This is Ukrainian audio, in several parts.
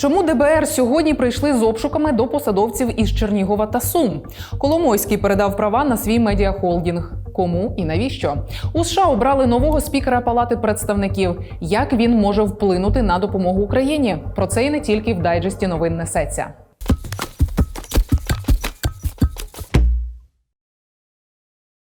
Чому ДБР сьогодні прийшли з обшуками до посадовців із Чернігова та Сум? Коломойський передав права на свій медіахолдінг. Кому і навіщо? У США обрали нового спікера Палати представників. Як він може вплинути на допомогу Україні? Про це і не тільки в дайджесті новин несеться.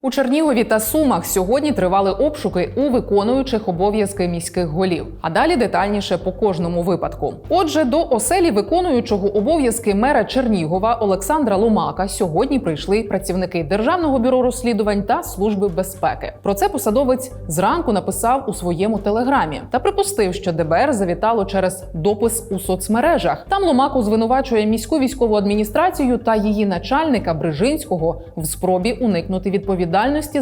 Чернігові та Сумах сьогодні тривали обшуки у виконуючих обов'язки міських голів. А далі детальніше по кожному випадку. Отже, до оселі виконуючого обов'язки мера Чернігова Олександра Ломака сьогодні прийшли працівники Державного бюро розслідувань та служби безпеки. Про це посадовець зранку написав у своєму телеграмі та припустив, що ДБР завітало через допис у соцмережах. Там Ломаку звинувачує міську військову адміністрацію та її начальника Брижинського в спробі уникнути відповідальності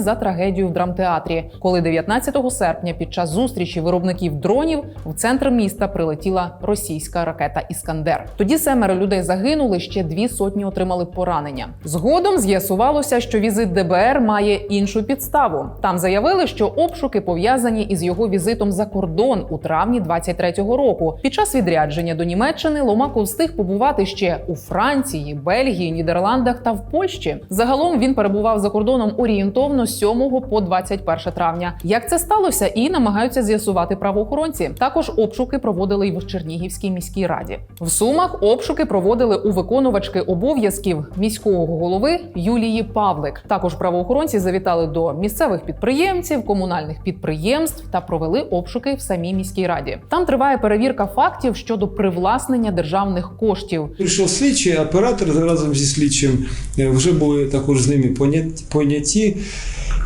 за трагедію в драмтеатрі, коли 19 серпня під час зустрічі виробників дронів в центр міста прилетіла російська ракета Іскандер. Тоді семеро людей загинули, ще дві сотні отримали поранення. Згодом з'ясувалося, що візит ДБР має іншу підставу. Там заявили, що обшуки пов'язані із його візитом за кордон у травні 23-го року. Під час відрядження до Німеччини Ломако встиг побувати ще у Франції, Бельгії, Нідерландах та в Польщі. Загалом він перебував за кордоном орієнтовно з 7 по 21 травня. Як це сталося, і намагаються з'ясувати правоохоронці. Також обшуки проводили й в Чернігівській міській раді. В Сумах обшуки проводили у виконувачки обов'язків міського голови Юлії Павлик. Також правоохоронці завітали до місцевих підприємців, комунальних підприємств та провели обшуки в самій міській раді. Там триває перевірка фактів щодо привласнення державних коштів. Прийшов слідчий, оператор разом зі слідчим е, вже були також з ними понят- поняті.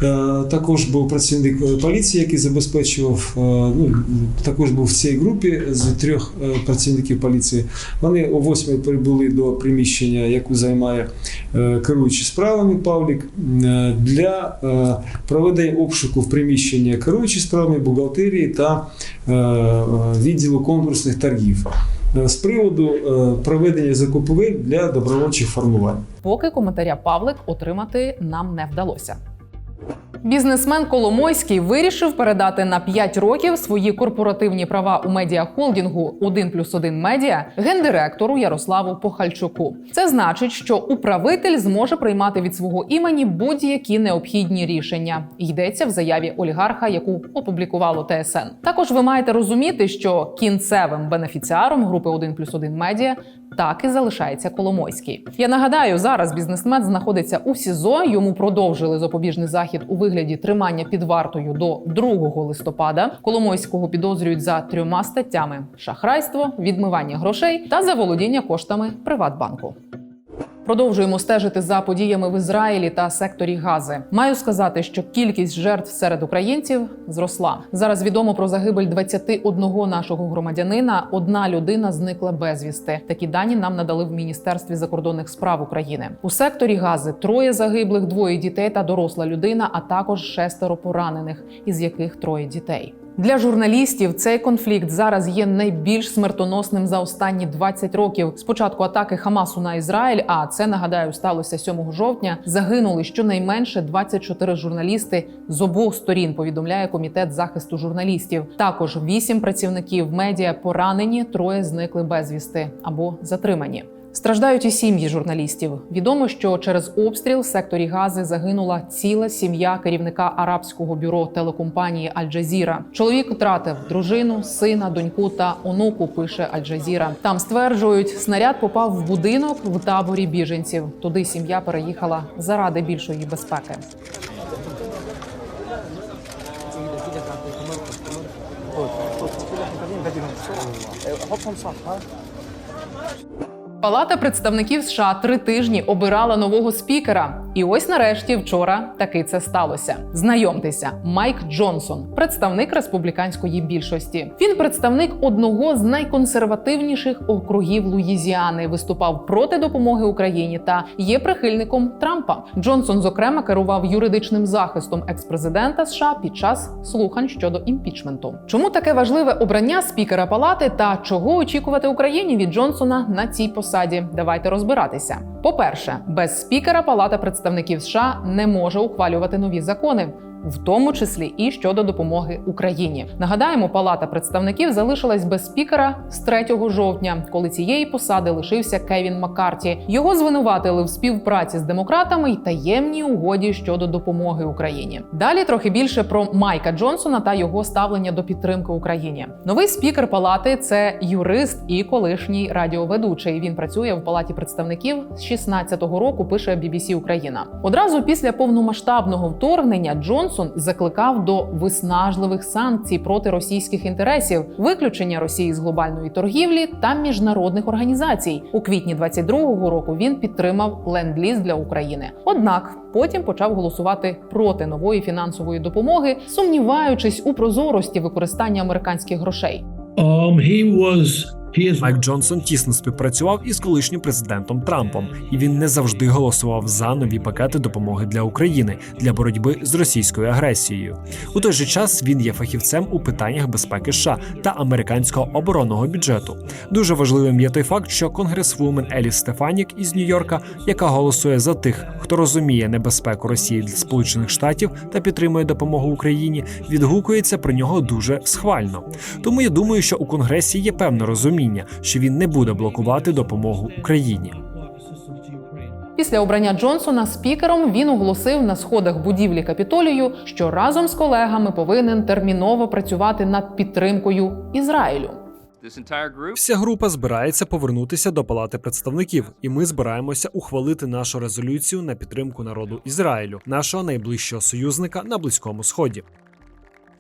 Е, Також був працівник е, поліції, який забезпечував. е, Ну, також був в цій групі з трьох працівників поліції. Вони о 8 прибули до приміщення, яку займає керуючий справами Павлік, для проведення обшуку в приміщенні керуючої справами, бухгалтерії та відділу конкурсних торгів. Е, З приводу е, проведення закупівель для добровольчих формувань. Поки коментаря Павлик отримати нам не вдалося. Бізнесмен Коломойський вирішив передати на 5 років свої корпоративні права у медіахолдингу 1 плюс 1 медіа гендиректору Ярославу Похальчуку. Це значить, що управитель зможе приймати від свого імені будь-які необхідні рішення. Йдеться в заяві олігарха, яку опублікувало ТСН. Також ви маєте розуміти, що кінцевим бенефіціаром групи 1 плюс 1 медіа так і залишається Коломойський. Я нагадаю, зараз бізнесмен знаходиться у СІЗО. Йому продовжили запобіжний захід у вигляді тримання під вартою до 2 листопада. Коломойського підозрюють за трьома статтями: шахрайство, відмивання грошей та заволодіння коштами Приватбанку. Продовжуємо стежити за подіями в Ізраїлі та секторі Гази. Маю сказати, що кількість жертв серед українців зросла. Зараз відомо про загибель 21 нашого громадянина. Одна людина зникла безвісти. Такі дані нам надали в міністерстві закордонних справ України. У секторі Гази троє загиблих, двоє дітей та доросла людина, а також шестеро поранених, із яких троє дітей. Для журналістів цей конфлікт зараз є найбільш смертоносним за останні 20 років. З початку атаки Хамасу на Ізраїль, а це нагадаю сталося 7 жовтня. Загинули щонайменше 24 журналісти з обох сторін. Повідомляє комітет захисту журналістів. Також 8 працівників медіа поранені, троє зникли безвісти або затримані. Страждають і сім'ї журналістів. Відомо, що через обстріл в секторі Гази загинула ціла сім'я керівника арабського бюро телекомпанії Аль-Джазіра. Чоловік втратив дружину, сина, доньку та онуку. Пише Аль-Джазіра. Там стверджують, снаряд попав в будинок в таборі біженців. Туди сім'я переїхала заради більшої безпеки. Палата представників США три тижні обирала нового спікера. І ось нарешті вчора таки це сталося. Знайомтеся, Майк Джонсон, представник республіканської більшості. Він представник одного з найконсервативніших округів Луїзіани, виступав проти допомоги Україні та є прихильником Трампа. Джонсон, зокрема, керував юридичним захистом експрезидента США під час слухань щодо імпічменту. Чому таке важливе обрання спікера палати та чого очікувати Україні від Джонсона на цій посаді? Давайте розбиратися. По-перше, без спікера Палата представників США не може ухвалювати нові закони. В тому числі і щодо допомоги Україні. Нагадаємо, Палата представників залишилась без спікера з 3 жовтня, коли цієї посади лишився Кевін Маккарті. Його звинуватили в співпраці з демократами й таємній угоді щодо допомоги Україні. Далі трохи більше про Майка Джонсона та його ставлення до підтримки Україні. Новий спікер палати це юрист і колишній радіоведучий. Він працює в палаті представників з 16-го року. Пише BBC Україна. Одразу після повномасштабного вторгнення Джонсон закликав до виснажливих санкцій проти російських інтересів, виключення Росії з глобальної торгівлі та міжнародних організацій. У квітні 22-го року він підтримав ленд-ліз для України. Однак потім почав голосувати проти нової фінансової допомоги, сумніваючись у прозорості використання американських грошей. Um, he was Майк Джонсон тісно співпрацював із колишнім президентом Трампом, і він не завжди голосував за нові пакети допомоги для України для боротьби з російською агресією. У той же час він є фахівцем у питаннях безпеки США та американського оборонного бюджету. Дуже важливим є той факт, що конгресвумен Еліс Стефанік із Нью-Йорка, яка голосує за тих, хто розуміє небезпеку Росії для Сполучених Штатів та підтримує допомогу Україні, відгукується про нього дуже схвально. Тому я думаю, що у конгресі є певне розуміння, що він не буде блокувати допомогу Україні. Після обрання Джонсона спікером він оголосив на сходах будівлі капітолію, що разом з колегами повинен терміново працювати над підтримкою Ізраїлю. Вся група збирається повернутися до Палати представників, і ми збираємося ухвалити нашу резолюцію на підтримку народу Ізраїлю, нашого найближчого союзника на Близькому Сході.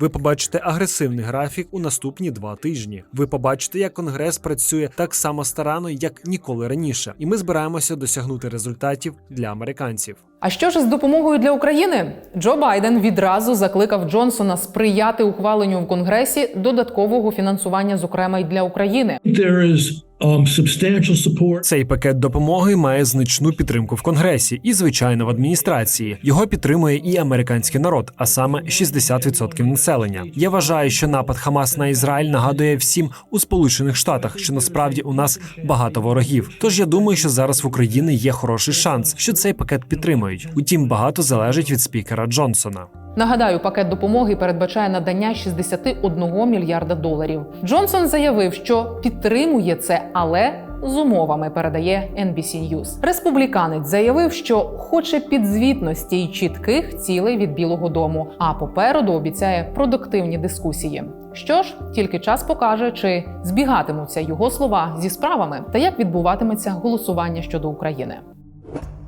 Ви побачите агресивний графік у наступні два тижні. Ви побачите, як конгрес працює так само старанно, як ніколи раніше, і ми збираємося досягнути результатів для американців. А що ж з допомогою для України? Джо Байден відразу закликав Джонсона сприяти ухваленню в Конгресі додаткового фінансування, зокрема й для України. there is um, Цей пакет допомоги має значну підтримку в конгресі і, звичайно, в адміністрації. Його підтримує і американський народ, а саме 60% населення. Я вважаю, що напад Хамас на Ізраїль нагадує всім у Сполучених Штатах, що насправді у нас багато ворогів. Тож я думаю, що зараз в Україні є хороший шанс, що цей пакет підтримують. Утім, багато залежить від спікера Джонсона. Нагадаю, пакет допомоги передбачає надання 61 мільярда доларів. Джонсон заявив, що підтримує це, але з умовами передає NBC News. Республіканець заявив, що хоче підзвітності й чітких цілей від Білого Дому. А попереду обіцяє продуктивні дискусії. Що ж, тільки час покаже, чи збігатимуться його слова зі справами та як відбуватиметься голосування щодо України.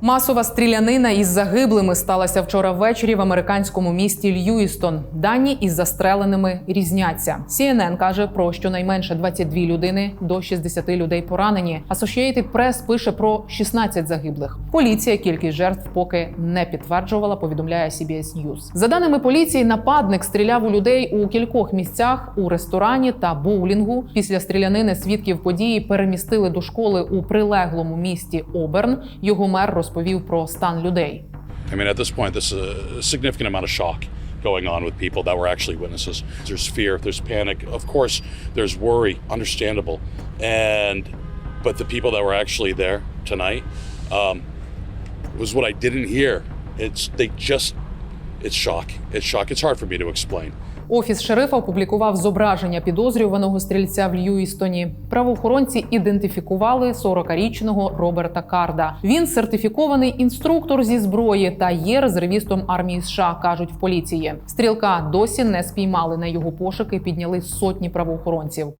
Масова стрілянина із загиблими сталася вчора ввечері в американському місті Льюістон. Дані із застреленими різняться. CNN каже про щонайменше 22 людини до 60 людей поранені. Associated Press пише про 16 загиблих. Поліція кількість жертв поки не підтверджувала. Повідомляє CBS News. За даними поліції, нападник стріляв у людей у кількох місцях у ресторані та боулінгу. Після стрілянини свідків події перемістили до школи у прилеглому місті Оберн. Його мер розповів про стан людей. I mean, at this point, there's a significant amount of shock going on with people that were actually witnesses. There's fear, there's panic. Of course, there's worry, understandable. And, but the people that were actually there tonight um, was what I didn't hear. It's, they just, it's shock. It's shock. It's hard for me to explain. Офіс шерифа опублікував зображення підозрюваного стрільця в Льюістоні. Правоохоронці ідентифікували 40-річного Роберта Карда. Він сертифікований інструктор зі зброї та є резервістом армії США, кажуть в поліції. Стрілка досі не спіймали на його пошуки, підняли сотні правоохоронців.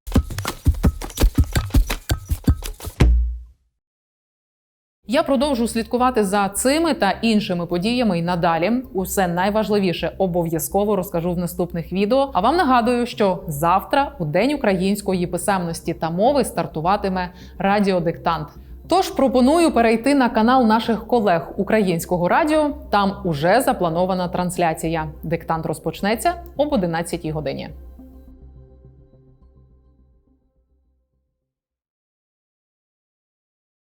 Я продовжу слідкувати за цими та іншими подіями й надалі. Усе найважливіше обов'язково розкажу в наступних відео. А вам нагадую, що завтра, у день української писемності та мови, стартуватиме радіодиктант. Тож пропоную перейти на канал наших колег українського радіо. Там уже запланована трансляція. Диктант розпочнеться об 11 годині.